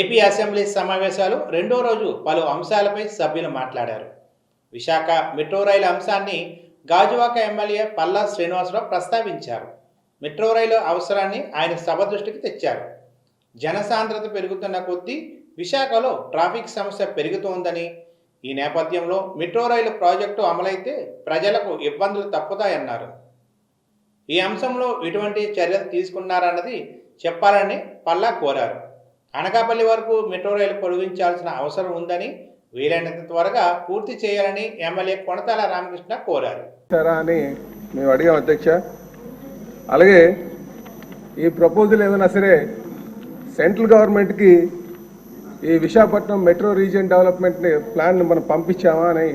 AP assembly సమావేశాలు రెండో రోజు పలు అంశాలపై సభ్యులు మాట్లాడారు. విశాఖ మెట్రో రైలు అంశాన్ని గాజువాక ఎమ్మెల్యే పల్లా శ్రీనివాసరావు ప్రస్తావించారు. మెట్రో రైలు అవసరాన్ని ఆయన సభ దృష్టికి తెచ్చారు. జనసాంద్రత పెరుగుతున్న కొద్దీ విశాఖలో ట్రాఫిక్ సమస్య పెరుగుతోందని ఈ నేపథ్యంలో మెట్రో రైలు ప్రాజెక్టు అమలైతే ప్రజలకు ఇబ్బందులు తప్పుతాయన్నారు. ఈ అంశంలో ఎటువంటి చర్యలు తీసుకున్నారన్నది చెప్పాలని పల్లా కోరారు. అనకాపల్లి వరకు మెట్రో రైలు పొడిగించాల్సిన అవసరం ఉందని వీలైనంత త్వరగా పూర్తి చేయాలని ఎమ్మెల్యే కొనతాల రామకృష్ణ కోరారు. ఇస్తారా అని మేము అడిగాం అధ్యక్ష. అలాగే ఈ ప్రపోజల్ ఏమైనా సరే సెంట్రల్ గవర్నమెంట్కి ఈ Visakhapatnam metro region development plan మనం పంపించామా అని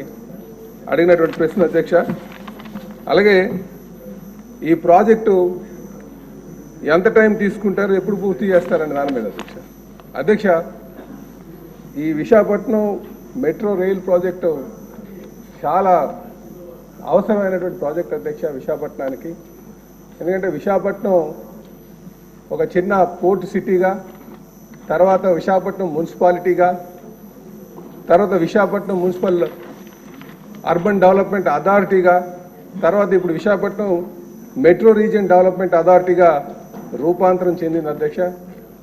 అడిగినటువంటి ప్రశ్న అధ్యక్ష. అలాగే ఈ ప్రాజెక్టు ఎంత టైం తీసుకుంటారు ఎప్పుడు పూర్తి చేస్తారని దాని మీద అధ్యక్ష. అధ్యక్ష ఈ విశాఖపట్నం మెట్రో రైల్ ప్రాజెక్టు చాలా అవసరమైనటువంటి ప్రాజెక్ట్ అధ్యక్ష విశాఖపట్నానికి. ఎందుకంటే విశాఖపట్నం ఒక చిన్న పోర్ట్ సిటీగా తర్వాత విశాఖపట్నం మున్సిపాలిటీగా తర్వాత విశాఖపట్నం మున్సిపల్ అర్బన్ డెవలప్మెంట్ అథారిటీగా తర్వాత ఇప్పుడు విశాఖపట్నం మెట్రో రీజియన్ డెవలప్మెంట్ అథారిటీగా రూపాంతరం చెందింది అధ్యక్ష.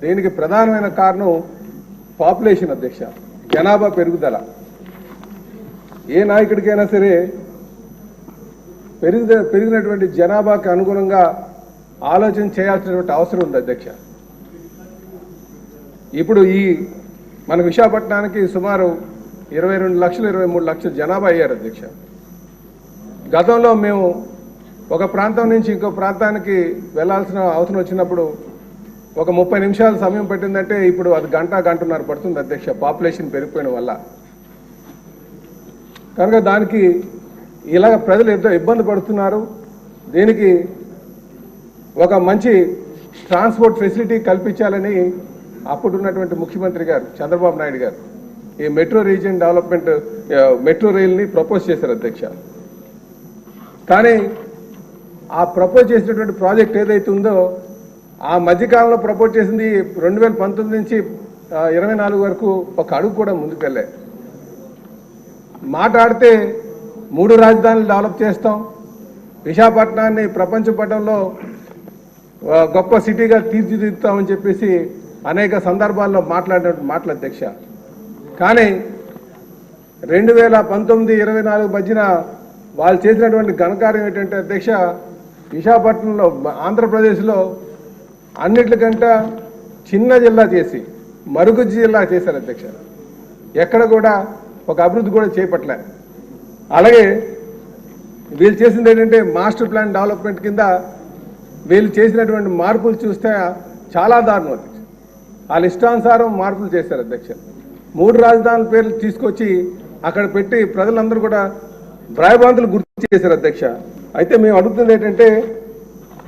దీనికి ప్రధానమైన కారణం పాపులేషన్ అధ్యక్ష జనాభా పెరుగుదల. ఏ నాయకుడికైనా సరే పెరుగుద పెరిగినటువంటి జనాభాకి అనుగుణంగా ఆలోచన చేయాల్సినటువంటి అవసరం ఉంది అధ్యక్ష. ఇప్పుడు ఈ మన విశాఖపట్నానికి సుమారు ఇరవై రెండు లక్షలు ఇరవై మూడు లక్షల జనాభా అయ్యారు అధ్యక్ష. గతంలో మేము ఒక ప్రాంతం నుంచి ఇంకో ప్రాంతానికి వెళ్ళాల్సిన అవసరం వచ్చినప్పుడు ఒక ముప్పై నిమిషాల సమయం పట్టిందంటే ఇప్పుడు అది గంట గంటన్నర పడుతుంది అధ్యక్ష. పాపులేషన్ పెరిగిపోయిన వల్ల. కనుక దానికి ఇలాగ ప్రజలు ఎంతో ఇబ్బంది పడుతున్నారు. దీనికి ఒక మంచి ట్రాన్స్పోర్ట్ ఫెసిలిటీ కల్పించాలని అప్పుడున్నటువంటి ముఖ్యమంత్రి గారు చంద్రబాబు నాయుడు గారు ఈ మెట్రో రీజియన్ డెవలప్మెంట్ మెట్రో రైల్ని ప్రపోజ్ చేశారు అధ్యక్ష. కానీ ఆ ప్రపోజ్ చేసినటువంటి ప్రాజెక్ట్ ఏదైతే ఉందో ఆ మధ్యకాలంలో ప్రపోజ్ చేసింది రెండు వేల పంతొమ్మిది నుంచి ఇరవై నాలుగు వరకు ఒక అడుగు కూడా ముందుకెళ్ళే మాట్లాడితే మూడు రాజధానులు డెవలప్ చేస్తాం. విశాఖపట్నాన్ని ప్రపంచ పటంలో గొప్ప సిటీగా తీర్చిదిద్దుతామని చెప్పేసి అనేక సందర్భాల్లో మాట్లాడిన మాటల అధ్యక్ష. కానీ రెండు వేల పంతొమ్మిది ఇరవై నాలుగు మధ్యన వాళ్ళు చేసినటువంటి ఘనకార్యం ఏంటంటే అధ్యక్ష విశాఖపట్నంలో ఆంధ్రప్రదేశ్లో అన్నిటికంట చిన్న జిల్లా చేసి మరుగు జిల్లా చేశారు అధ్యక్ష ఎక్కడ కూడా ఒక అభివృద్ధి కూడా చేపట్టలే. అలాగే వీళ్ళు చేసింది ఏంటంటే మాస్టర్ ప్లాన్ డెవలప్మెంట్ కింద వీళ్ళు చేసినటువంటి మార్పులు చూస్తే చాలా దారుణం అధ్యక్ష వాళ్ళ ఇష్టానుసారం మార్పులు చేశారు అధ్యక్ష మూడు రాజధానుల పేర్లు తీసుకొచ్చి అక్కడ పెట్టి ప్రజలందరూ కూడా భయభ్రాంతులు గుర్తు చేశారు అధ్యక్ష. అయితే మేము అడుగుతుంది ఏంటంటే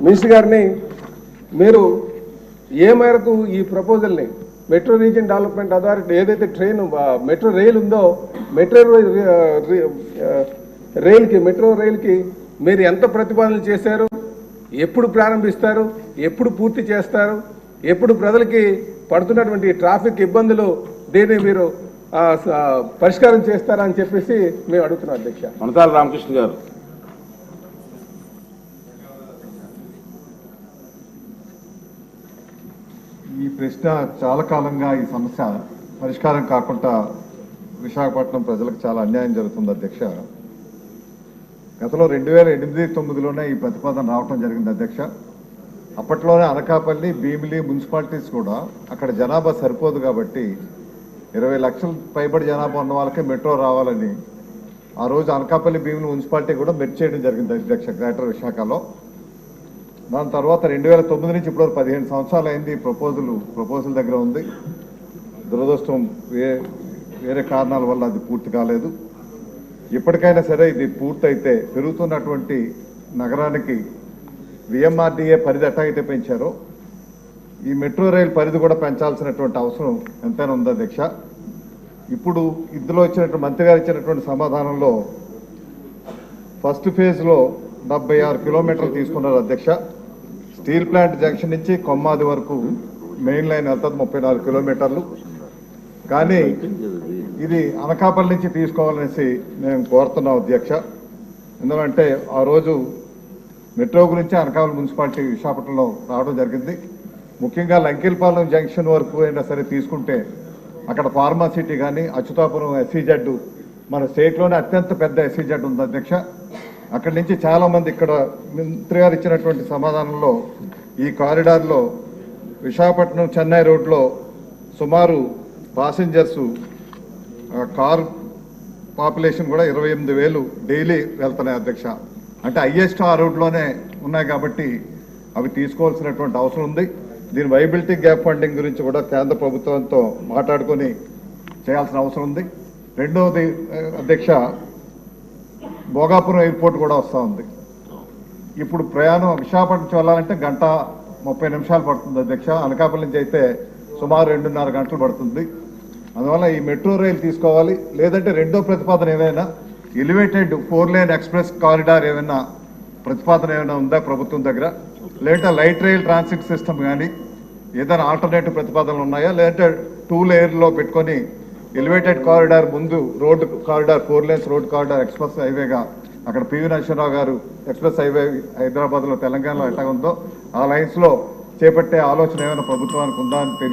మినిస్టర్ గారిని మీరు ఏ మేరకు ఈ ప్రపోజల్ని మెట్రో రీజియన్ డెవలప్మెంట్ అథారిటీ ఏదైతే ట్రైన్ మెట్రో రైల్ ఉందో మెట్రో రైల్కి మెట్రో రైల్కి మీరు ఎంత ప్రతిపాదనలు చేశారు? ఎప్పుడు ప్రారంభిస్తారు? ఎప్పుడు పూర్తి చేస్తారు? ఎప్పుడు ప్రజలకి పడుతున్నటువంటి ట్రాఫిక్ ఇబ్బందులు దీన్ని మీరు పరిష్కారం చేస్తారా అని చెప్పేసి మేము అడుగుతున్నాం అధ్యక్ష. మనతాల రామకృష్ణ గారు ఈ ప్రశ్న చాలా కాలంగా ఈ సమస్య పరిష్కారం కాకుండా విశాఖపట్నం ప్రజలకు చాలా అన్యాయం జరుగుతుంది అధ్యక్ష. గతంలో రెండు వేల ఎనిమిది తొమ్మిదిలోనే ఈ ప్రతిపాదన రావటం జరిగింది అధ్యక్ష. అప్పట్లోనే అనకాపల్లి భీమిలి మున్సిపాలిటీస్ కూడా అక్కడ జనాభా సరిపోదు కాబట్టి ఇరవై లక్షల పైబడి జనాభా ఉన్న వాళ్ళకే మెట్రో రావాలని ఆ రోజు అనకాపల్లి భీమిలి మున్సిపాలిటీ కూడా మెట్ చేయడం జరిగింది అధ్యక్ష గ్రేటర్ విశాఖలో. దాని తర్వాత రెండు వేల తొమ్మిది నుంచి ఇప్పుడు పదిహేను సంవత్సరాలు అయింది ప్రపోజల్ ప్రపోజల్ దగ్గర ఉంది. దురదృష్టం వే వేరే కారణాల వల్ల అది పూర్తి కాలేదు. ఇప్పటికైనా సరే ఇది పూర్తయితే పెరుగుతున్నటువంటి నగరానికి విఎంఆర్డీఏ పరిధి ఎట్టాగైతే అయితే పెంచారో. ఈ మెట్రో రైల్ పరిధి కూడా పెంచాల్సినటువంటి అవసరం ఎంతైనా ఉందా దీక్ష? ఇప్పుడు ఇందులో ఇచ్చినటువంటి మంత్రి గారు ఇచ్చినటువంటి సమాధానంలో ఫస్ట్ ఫేజ్లో డెబ్బై ఆరు కిలోమీటర్లు తీసుకున్నారు అధ్యక్ష. స్టీల్ ప్లాంట్ జంక్షన్ నుంచి కొమ్మాది వరకు మెయిన్ లైన్ వెళ్తుంది ముప్పై నాలుగు కిలోమీటర్లు. కానీ ఇది అనకాపల్లి నుంచి తీసుకోవాలనేసి మేము కోరుతున్నాం అధ్యక్ష. ఎందుకంటే ఆ రోజు మెట్రో గురించి అనకాపల్లి మున్సిపాలిటీ విశాఖపట్నంలో రావడం జరిగింది. ముఖ్యంగా లంకిల్పాలెం జంక్షన్ వరకు అయినా సరే తీసుకుంటే అక్కడ ఫార్మాసిటీ కానీ అచ్యుతాపురం ఎస్సీజెడ్ మన స్టేట్లోనే అత్యంత పెద్ద ఎస్సీజెడ్ ఉంది అధ్యక్ష. అక్కడి నుంచి చాలామంది ఇక్కడ మంత్రి గారు ఇచ్చినటువంటి సమాధానంలో ఈ కారిడార్లో విశాఖపట్నం చెన్నై రోడ్లో సుమారు పాసింజర్స్ కార్ పాపులేషన్ కూడా ఇరవై ఎనిమిది వేలు డైలీ వెళ్తున్నాయి అధ్యక్ష. అంటే హయ్యెస్ట్ ఆ రోడ్లోనే ఉన్నాయి కాబట్టి అవి తీసుకోవాల్సినటువంటి అవసరం ఉంది. దీని వైబిలిటీ గ్యాప్ ఫండింగ్ గురించి కూడా కేంద్ర ప్రభుత్వంతో మాట్లాడుకొని చేయాల్సిన అవసరం ఉంది. రెండవది అధ్యక్ష భోగాపురం ఎయిర్పోర్ట్ కూడా వస్తూ ఉంది. ఇప్పుడు ప్రయాణం విశాఖపట్నం నుంచి వెళ్ళాలంటే గంట ముప్పై నిమిషాలు పడుతుంది అధ్యక్ష. అనకాపల్లి నుంచి అయితే సుమారు రెండున్నర గంటలు పడుతుంది. అందువల్ల ఈ మెట్రో రైలు తీసుకోవాలి. లేదంటే రెండో ప్రతిపాదన ఏదైనా elevated four lane express corridor ఏమైనా ప్రతిపాదన ఏమైనా ఉందా ప్రభుత్వం దగ్గర? లేదంటే లైట్ రైల్ ట్రాన్సిట్ సిస్టమ్ కానీ ఏదైనా ఆల్టర్నేటివ్ ప్రతిపాదనలు ఉన్నాయా? లేదంటే టూ లేయర్లో పెట్టుకొని ఎలివేటెడ్ కారిడార్ ముందు road corridor four lanes road corridor express హైవేగా అక్కడ పివి నరసింహరావు గారు ఎక్స్ప్రెస్ హైవే హైదరాబాద్లో తెలంగాణలో ఎట్లా ఉందో ఆ లైన్స్లో చేపట్టే ఆలోచన ఏమైనా ప్రభుత్వానికి ఉందా అని